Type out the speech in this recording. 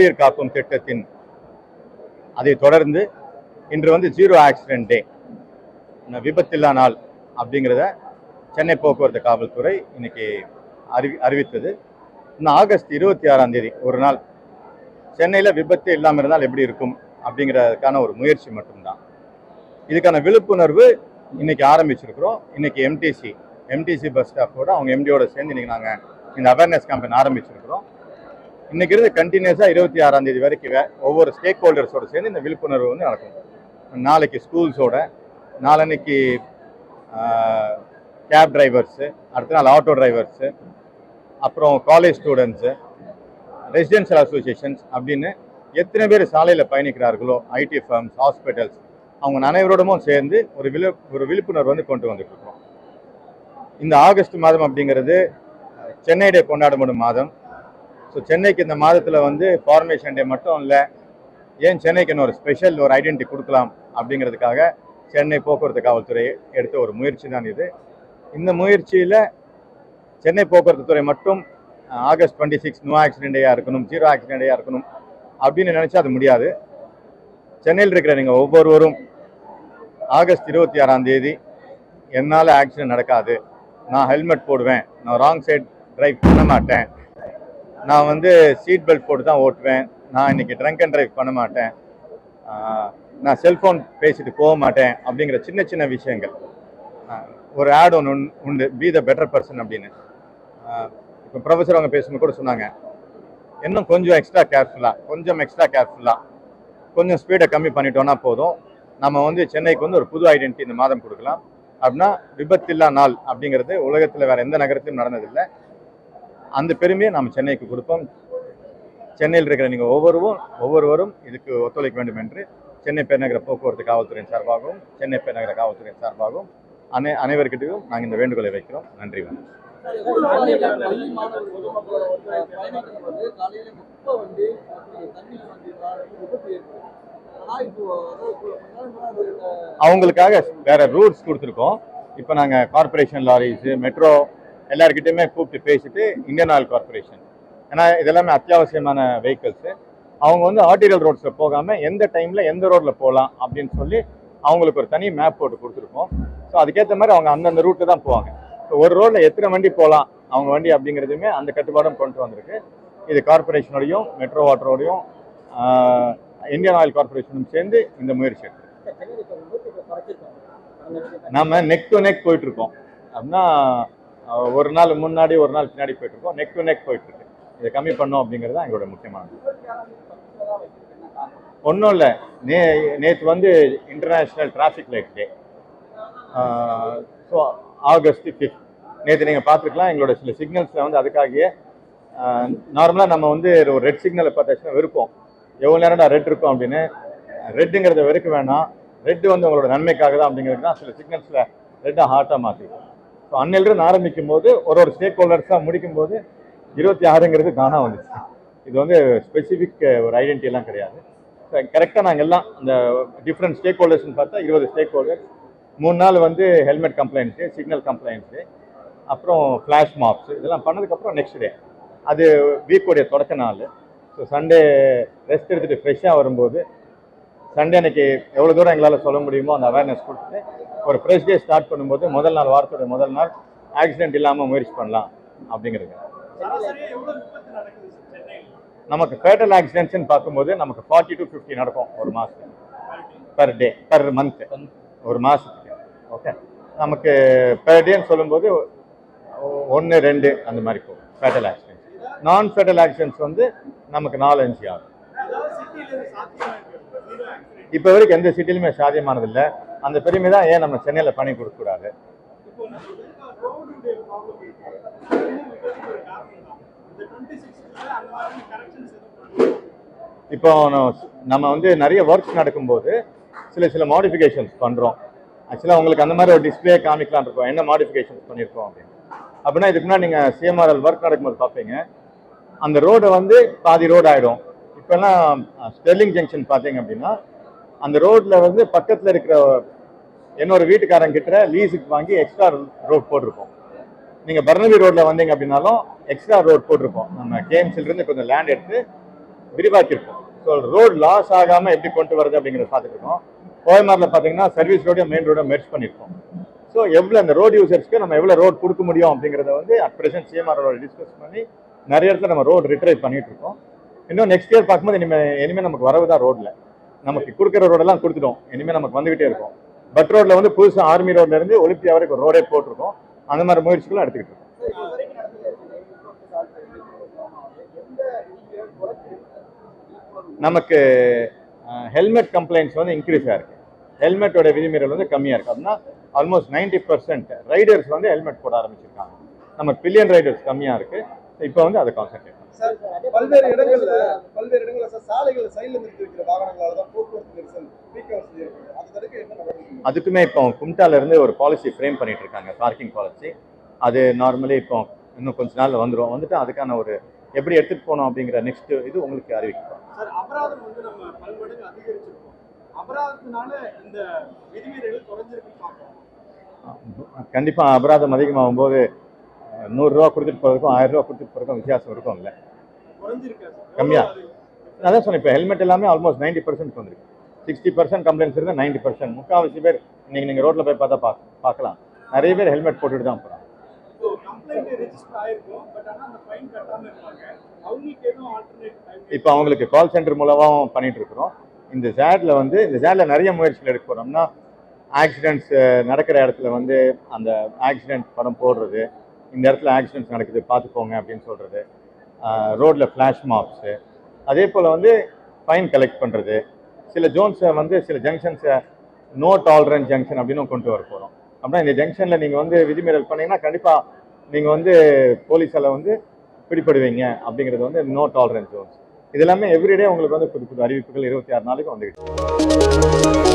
உயிர் காக்கும் திட்டத்தின் அதை தொடர்ந்து இன்று வந்து ஜீரோ ஆக்சிடென்ட் டே. விபத்தில்லா நாள் அப்படிங்கிறத சென்னை போக்குவரத்து காவல்துறை இன்னைக்கு அறிவி அறிவித்தது. இன்னும் ஆகஸ்ட் இருபத்தி ஆறாம் தேதி ஒரு நாள். சென்னையில் விபத்து இல்லாமல் இருந்தால் எப்படி இருக்கும் அப்படிங்கிறதுக்கான ஒரு முயற்சி மட்டும்தான். இதுக்கான விழிப்புணர்வு இன்னைக்கு ஆரம்பிச்சிருக்கிறோம். இன்னைக்கு எம்டிசி எம்டிசி பஸ் ஸ்டாப்போட அவங்க எம்டியோட சேர்ந்து இன்னைக்கு நாங்கள் இந்த அவேர்னஸ் கேம்பெயின் ஆரம்பிச்சிருக்கிறோம். இன்னைக்கு இருந்து கண்டினியூஸாக இருபத்தி ஆறாம் தேதி வரைக்கும் ஒவ்வொரு ஸ்டேக் ஹோல்டர்ஸோட சேர்ந்து இந்த விழிப்புணர்வு வந்து நடக்கும். நாளைக்கு ஸ்கூல்ஸோட நாளன்னைக்கு கேப் டிரைவர்ஸு அடுத்த நாள் ஆட்டோ டிரைவர்ஸு அப்புறம் காலேஜ் ஸ்டூடெண்ட்ஸு ரெசிடென்ஷியல் அசோசியேஷன்ஸ் அப்படின்னு எத்தனை பேர் சாலையில் பயணிக்கிறார்களோ ஐடி ஃபர்ம்ஸ் ஹாஸ்பிட்டல்ஸ் அவங்க அனைவரோடமும் சேர்ந்து ஒரு விழு ஒரு விழிப்புணர்வு வந்து கொண்டு வந்துட்டுருக்கோம். இந்த ஆகஸ்ட் மாதம் அப்படிங்கிறது அஹ், சென்னை டே கொண்டாடப்படும் மாதம். ஸோ சென்னைக்கு இந்த மாதத்தில் வந்து ஃபார்மேஷன் டே மட்டும் இல்லை. ஏன் சென்னைக்கு ஒரு ஸ்பெஷல் ஒரு ஐடென்டிட்டி கொடுக்கலாம் அப்படிங்கிறதுக்காக சென்னை போக்குவரத்து காவல்துறை எடுத்த ஒரு முயற்சி தான் இது. இந்த முயற்சியில் சென்னை போக்குவரத்து துறை மட்டும் ஆகஸ்ட் டுவெண்ட்டி சிக்ஸ் நோ ஆக்சிடென்டையாக இருக்கணும் ஜீரோ ஆக்சிடென்டையாக இருக்கணும் அப்படின்னு நினச்சா அது முடியாது. சென்னையில் இருக்கிற நீங்கள் ஒவ்வொருவரும் ஆகஸ்ட் இருபத்தி ஆறாம் தேதி என்னால் ஆக்சிடென்ட் நடக்காது. நான் ஹெல்மெட் போடுவேன். நான் ராங் சைட் ட்ரைவ் பண்ண மாட்டேன். நான் வந்து சீட் பெல்ட் போட்டு தான் ஓட்டுவேன். நான் இன்னைக்கு ட்ரங்க் அண்ட் டிரைவ் பண்ண மாட்டேன். நான் செல்ஃபோன் பேசிட்டு போக மாட்டேன் அப்படிங்கிற சின்ன சின்ன விஷயங்கள். ஒரு ஆட் ஒன்று உண்டு. பி த பெட்டர் பர்சன் அப்படின்னு. இப்போ ப்ரொஃபஸர் அவங்க பேசும்போது கூட சொன்னாங்க. இன்னும் கொஞ்சம் எக்ஸ்ட்ரா கேர்ஃபுல்லாக கொஞ்சம் எக்ஸ்ட்ரா கேர்ஃபுல்லாக கொஞ்சம் ஸ்பீடை கம்மி பண்ணிட்டோன்னா போதும். நம்ம வந்து சென்னைக்கு வந்து ஒரு புது ஐடென்டிட்டி இந்த மாதம் கொடுக்கலாம். அப்படின்னா விபத்தில்லா நாள் அப்படிங்கிறது உலகத்தில் வேறு எந்த நகரத்திலும் நடந்ததில்லை. அந்த பெருமையை நாம் சென்னைக்கு கொடுப்போம். சென்னையில் இருக்கிற நீங்கள் ஒவ்வொருவரும் ஒவ்வொருவரும் இதுக்கு ஒத்துழைக்க வேண்டும் என்று சென்னை பெருநகர போக்குவரத்து காவல்துறையின் சார்பாகவும் சென்னை பெருநகர காவல்துறையின் சார்பாகவும் அனை அனைவருக்கிட்டையும் நாங்கள் இந்த வேண்டுகோளை வைக்கிறோம். நன்றி வணக்கம். அவங்களுக்காக வேற ரூட்ஸ் கொடுத்துருக்கோம். இப்போ நாங்கள் கார்ப்பரேஷன் லாரிஸு மெட்ரோ எல்லாருக்கிட்டையுமே கூப்பிட்டு பேசிட்டு இந்தியன் ஆயில் கார்ப்பரேஷன். ஏன்னா இதெல்லாமே அத்தியாவசியமான வெஹிக்கிள்ஸு அவங்க வந்து ஆர்டிரியல் ரோட்ஸில் போகாமல் எந்த டைமில் எந்த ரோட்டில் போகலாம் அப்படின்னு சொல்லி அவங்களுக்கு ஒரு தனி மேப் போட்டு கொடுத்துருக்கோம். ஸோ அதுக்கேற்ற மாதிரி அவங்க அந்தந்த ரூட்டு தான் போவாங்க. ஸோ ஒரு ரோட்டில் எத்தனை வண்டி போகலாம் அவங்க வண்டி அப்படிங்கிறதுமே அந்த கட்டுப்பாடும் கொண்டு வந்திருக்கு. இது கார்ப்பரேஷனோடையும் மெட்ரோ வாட்டரோடையும் இந்தியன் ஆயில் கார்ப்பரேஷனும் சேர்ந்து இந்த முயற்சி எடுத்து நம்ம நெக் டு நெக் போயிட்டு இருக்கோம். அப்படின்னா ஒரு நாள் முன்னாடி ஒரு நாள் பின்னாடி போயிட்டு இருக்கோம் நெக் டு நெக் போயிட்டு இருக்கு இதை கம்மி பண்ணோம் அப்படிங்கிறது தான் எங்களோட முக்கியமானது ஒன்றும் இல்லை. நே நேற்று வந்து international traffic light day so August fifth நேற்று நீங்கள் பார்த்துருக்கலாம். எங்களோட சில சிக்னல்ஸில் வந்து அதுக்காகவே நார்மலாக நம்ம வந்து ஒரு ரெட் சிக்னலை பார்த்தாச்சுன்னா வெறுப்போம் எவ்வளோ நேரம்டா ரெட் இருக்கும் அப்படின்னு. ரெட்டுங்கிறத வெறுக்க வேணாம். ரெட்டு வந்து உங்களோட நன்மைக்காக தான் அப்படிங்கிறது தான் சில சிக்னல்ஸில் ரெட்டாக ஹார்ட்டாக மாற்றிடும் ஸோ அன்னிலிருந்து ஆரம்பிக்கும் போது ஒரு ஒரு ஸ்டேக் ஹோல்டர்ஸாக முடிக்கும் போது இருபத்தி ஆறுங்கிறது தானாக வந்துச்சு. இது வந்து ஸ்பெசிஃபிக் ஒரு ஐடென்டிட்டி எல்லாம் கிடையாது. கரெக்டாக நாங்கள் எல்லாம் அந்த டிஃப்ரெண்ட் ஸ்டேக் ஹோல்டர்ஸ்னு பார்த்தா இருபது ஸ்டேக் ஹோல்டர்ஸ் மூணு நாள் வந்து ஹெல்மெட் கம்ப்ளைண்ட்ஸு சிக்னல் கம்ப்ளைண்ட்ஸு அப்புறம் ஃப்ளாஷ் மாப்ஸ் இதெல்லாம் பண்ணதுக்கப்புறம் நெக்ஸ்ட் டே அது வீக்கோடைய தொடக்க நாள். ஸோ சண்டே ரெஸ்ட் எடுத்துகிட்டு ஃப்ரெஷ்ஷாக வரும்போது சண்டே அன்னைக்கு எவ்வளோ தூரம் எங்களால் சொல்ல முடியுமோ அந்த அவேர்னஸ் கொடுத்துட்டு ஒரு ஃப்ரெஷ் டே ஸ்டார்ட் பண்ணும்போது முதல் நாள் வாரத்தோட முதல் நாள் ஆக்சிடென்ட் இல்லாமல் முயற்சி பண்ணலாம் அப்படிங்கிறது. நமக்கு ஃபேட்டல் ஆக்சிடென்ட்ஸ்னு பார்க்கும்போது நமக்கு ஃபார்ட்டி டு ஃபிஃப்டி நடக்கும் ஒரு மாதத்துக்கு பர் டே பர் மந்த் ஒரு மாதத்துக்கு ஓகே நமக்கு பெர் டேன்னு சொல்லும்போது ஒன்று ரெண்டு அந்த மாதிரி போகும். ஃபேட்டல் ஆக்சிடென்ட்ஸ் நான் ஃபேட்டல் ஆக்சிடென்ட்ஸ் வந்து நமக்கு நாலு அஞ்சு ஆகும். இப்போ வரைக்கும் எந்த சிட்டிலுமே சாத்தியமானதில்லை. அந்த பெருமை தான் ஏன் நம்ம சென்னையில் பண்ணி கொடுக்கக்கூடாது? இப்போ நம்ம- வந்து நிறைய ஒர்க்ஸ் நடக்கும்போது சில சில மாடிஃபிகேஷன்ஸ் பண்ணுறோம் ஆக்சுவலாக உங்களுக்கு அந்த மாதிரி ஒரு டிஸ்பிளே காமிக்கலாம் இருக்கோம். என்ன மாடிஃபிகேஷன்ஸ் பண்ணியிருக்கோம் அப்படின்னு. அப்படின்னா இதுக்கு முன்னாடி நீங்கள் சிஎம்ஆர்எல் ஒர்க் நடக்கும்போது பார்ப்பீங்க. அந்த ரோடு வந்து பாதி ரோடு ஆகிடும் இப்போல்லாம் ஸ்டெர்லிங் ஜங்ஷன் பார்த்தீங்க அப்படின்னா அந்த ரோட்டில் வந்து பக்கத்தில் இருக்கிற என்னோட வீட்டுக்காரங்க கிட்ட லீஸுக்கு வாங்கி எக்ஸ்ட்ரா ரோட் போட்டிருக்கோம். நீங்கள் பர்ணவி ரோட்டில் வந்தீங்க அப்படின்னாலும் எக்ஸ்ட்ரா ரோட் போட்டிருப்போம் நம்ம கேஎம்சில இருந்து கொஞ்சம் லேண்ட் எடுத்து விரிவாக்கியிருப்போம் ஸோ ரோடு லாஸ் ஆகாமல் எப்படி கொண்டு வரது அப்படிங்கிறத பார்த்துட்டு இருக்கோம் பார்த்தீங்கன்னா சர்வீஸ் ரோடையும் மெயின் ரோடும் மெர்ச் பண்ணியிருக்கோம். ஸோ எவ்வளோ அந்த ரோட் யூசர்ஸ்க்கு நம்ம எவ்வளோ ரோட் கொடுக்க முடியும் அப்படிங்கிறத வந்து அட் ப்ரெசென்ட் சிஎம்ஆரோட டிஸ்கஸ் பண்ணி நிறைய இடத்துல நம்ம ரோடு ரிட்ரைவ் பண்ணிட்டு இருக்கோம். இன்னும் நெக்ஸ்ட் இயர் பார்க்கும்போது இனிமேல் இனிமேல் நமக்கு வரவு தான் ரோட்டில் நமக்கு கொடுக்குற ரோடெல்லாம் கொடுத்துட்டோம். இனிமேல் நமக்கு வந்துகிட்டே இருக்கும். பட் ரோட்ல வந்து புதுசாக ஆர்மி ரோட்ல இருந்து ஒலிம்பியா வரைக்கும் ரோடே போட்டிருக்கோம். அந்த மாதிரி முயற்சிகளும் எடுத்துக்கிட்டு இருக்கோம். நமக்கு ஹெல்மெட் கம்ப்ளைண்ட்ஸ் வந்து இன்க்ரீஸ் ஆயிருக்கு ஹெல்மெட்டோட விதிமீறல் வந்து கம்மியாக இருக்கு. அப்படின்னா ஆல்மோஸ்ட் நைன்டி பர்சன்ட் ரைடர்ஸ் வந்து ஹெல்மெட் போட ஆரம்பிச்சிருக்காங்க. நமக்கு பில்லியன் ரைடர்ஸ் கம்மியாக இருக்கு. இப்போ வந்து அதை கான்சென்ட்ரேட் சார் பல்வேறு இடங்கள்ல பல்வேறு இடங்கள்ல சார் சாலைகள் சைடுல நிறுத்தி வைக்கிற வாகனங்களால தான் போக்குவரத்து நெரிசல் வீக்க அதுக்குமே இப்போ கும்டால இருந்து ஒரு பாலிசி ஃப்ரேம் பண்ணிட்டு இருக்காங்க பார்க்கிங் பாலிசி அது நார்மலி இப்போ இன்னும் கொஞ்ச நாள்ல வந்துடும் வந்துட்டு அதுக்கான ஒரு எப்படி எடுத்துட்டு போகணும் அப்படிங்கிற நெக்ஸ்ட் இது உங்களுக்கு அறிவிக்கப்படும் சார் அபராதம் வந்து நம்ம பல்மடங்கு அதிகரிச்சிருக்கோம். அபராதத்தினால இந்த விதிமீறல்கள் குறைஞ்சிருக்குன்னு பார்க்கணும் கண்டிப்பா அபராதம் அதிகமாகும் போது நூறுரூவா கொடுத்துட்டு போகிறதுக்கும் ஆயிரம் ரூபா கொடுத்துட்டு போகிறதுக்கும் வித்தியாசம் இருக்கும் இல்லை குறைஞ்சிருக்கா சார்? கம்மியா? அதான் சொன்னேன் இப்போ ஹெல்மெட் எல்லாமே ஆல்மோஸ்ட் நைன்டி பர்சன்ட் வந்துருக்கு. சிக்ஸ்டி பர்சன்ட் கம்ப்ளைண்ட்ஸ் இருந்தால் நைன்டி பர்சன்ட் முக்கால்வாசி பேர் இன்னைக்கு நீங்கள் ரோட்டில் போய் பார்த்தா பா பார்க்கலாம். நிறைய பேர் ஹெல்மெட் போட்டுட்டு தான் போகிறாங்க இப்போ அவங்களுக்கு கால் சென்டர் மூலமாகவும் பண்ணிட்டு இருக்கிறோம். இந்த ஜேட்ல வந்து இந்த ஜேட்ல நிறைய முயற்சிகள் எடுக்க போறோம்னா ஆக்சிடென்ட்ஸ் நடக்கிற இடத்துல வந்து அந்த ஆக்சிடென்ட் படம் போடுறது இந்த இடத்துல ஆக்சிடென்ட்ஸ் நடக்குது பார்த்துக்கோங்க அப்படின்னு சொல்கிறது ரோட்டில் ஃப்ளாஷ் மாப்ஸு அதே போல் வந்து ஃபைன் கலெக்ட் பண்ணுறது சில ஜோன்ஸை வந்து சில ஜங்ஷன்ஸை நோ டாலரன்ஸ் ஜங்ஷன் அப்படின்னு கொண்டு வர போகிறோம் அப்படின்னா இந்த ஜங்ஷனில் நீங்கள் வந்து விதிமீறல் பண்ணிங்கன்னா கண்டிப்பாக நீங்கள் வந்து போலீஸால் வந்து பிடிப்படுவீங்க அப்படிங்கிறது வந்து நோ டாலரன்ஸ் ஜோன்ஸ் இதெல்லாமே எவ்ரிடே உங்களுக்கு வந்து புது புது அறிவிப்புகள் இருபத்தி ஆறு நாளைக்கு வந்துக்கிட்டு